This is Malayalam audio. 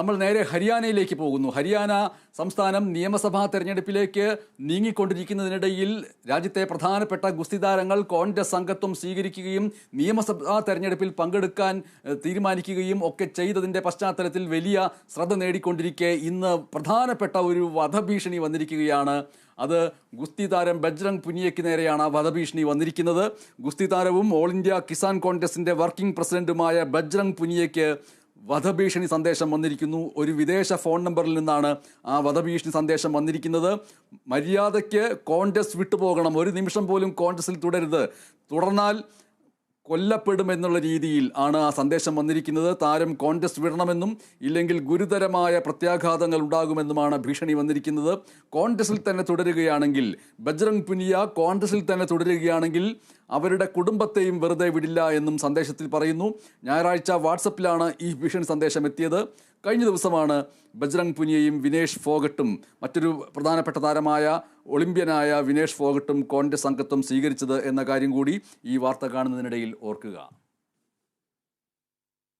നമ്മൾ നേരെ ഹരിയാനയിലേക്ക് പോകുന്നു. ഹരിയാന സംസ്ഥാനം നിയമസഭാ തെരഞ്ഞെടുപ്പിലേക്ക് നീങ്ങിക്കൊണ്ടിരിക്കുന്നതിനിടയിൽ രാജ്യത്തെ പ്രധാനപ്പെട്ട ഗുസ്തി താരങ്ങൾ കോൺഗ്രസ് അംഗത്വം സ്വീകരിക്കുകയും നിയമസഭാ തെരഞ്ഞെടുപ്പിൽ പങ്കെടുക്കാൻ തീരുമാനിക്കുകയും ഒക്കെ ചെയ്തതിന്റെ പശ്ചാത്തലത്തിൽ വലിയ ശ്രദ്ധ നേടിക്കൊണ്ടിരിക്കെ ഇന്ന് പ്രധാനപ്പെട്ട ഒരു വധഭീഷണി വന്നിരിക്കുകയാണ്. അത് ഗുസ്തി താരം ബജ്രംഗ് പുനിയയ്ക്ക് നേരെയാണ് വധഭീഷണി വന്നിരിക്കുന്നത്. ഗുസ്തി താരവും ഓൾ ഇന്ത്യ കിസാൻ കോൺഗ്രസിന്റെ വർക്കിംഗ് പ്രസിഡന്റുമായ ബജ്രംഗ് പുനിയയ്ക്ക് വധഭീഷണി സന്ദേശം വന്നിരിക്കുന്നു. ഒരു വിദേശ ഫോൺ നമ്പറിൽ നിന്നാണ് ആ വധഭീഷണി സന്ദേശം വന്നിരിക്കുന്നത്. മര്യാദയ്ക്ക് കോൺഗ്രസ് വിട്ടുപോകണം. ഒരു നിമിഷം പോലും കോൺഗ്രസിൽ തുടരുത്. തുടർന്നാൽ കൊല്ലപ്പെടുമെന്നുള്ള രീതിയിൽ ആണ് ആ സന്ദേശം വന്നിരിക്കുന്നത്. താരം കോൺഗ്രസ് വിടണമെന്നും ഇല്ലെങ്കിൽ ഗുരുതരമായ പ്രത്യാഘാതങ്ങൾ ഉണ്ടാകുമെന്നുമാണ് ഭീഷണി വന്നിരിക്കുന്നത്. കോൺഗ്രസിൽ തന്നെ തുടരുകയാണെങ്കിൽ ബജ്രംഗ് പുനിയ കോൺഗ്രസിൽ തന്നെ തുടരുകയാണെങ്കിൽ അവരുടെ കുടുംബത്തെയും വെറുതെ വിടില്ല എന്നും സന്ദേശത്തിൽ പറയുന്നു. ഞായറാഴ്ച വാട്സപ്പിലാണ് ഈ ഭീഷണി സന്ദേശം എത്തിയത്. കഴിഞ്ഞ ദിവസമാണ് ബജ്രംഗ് പുനിയയും വിനേഷ് ഫോഗട്ടും മറ്റൊരു പ്രധാനപ്പെട്ട താരമായ ഒളിമ്പ്യനായ വിനേഷ് ഫോഗട്ടും കോൺഗ്രസ് അംഗത്വം സ്വീകരിച്ചത് എന്ന കാര്യം കൂടി ഈ വാർത്ത കാണുന്നതിനിടയിൽ ഓർക്കുക.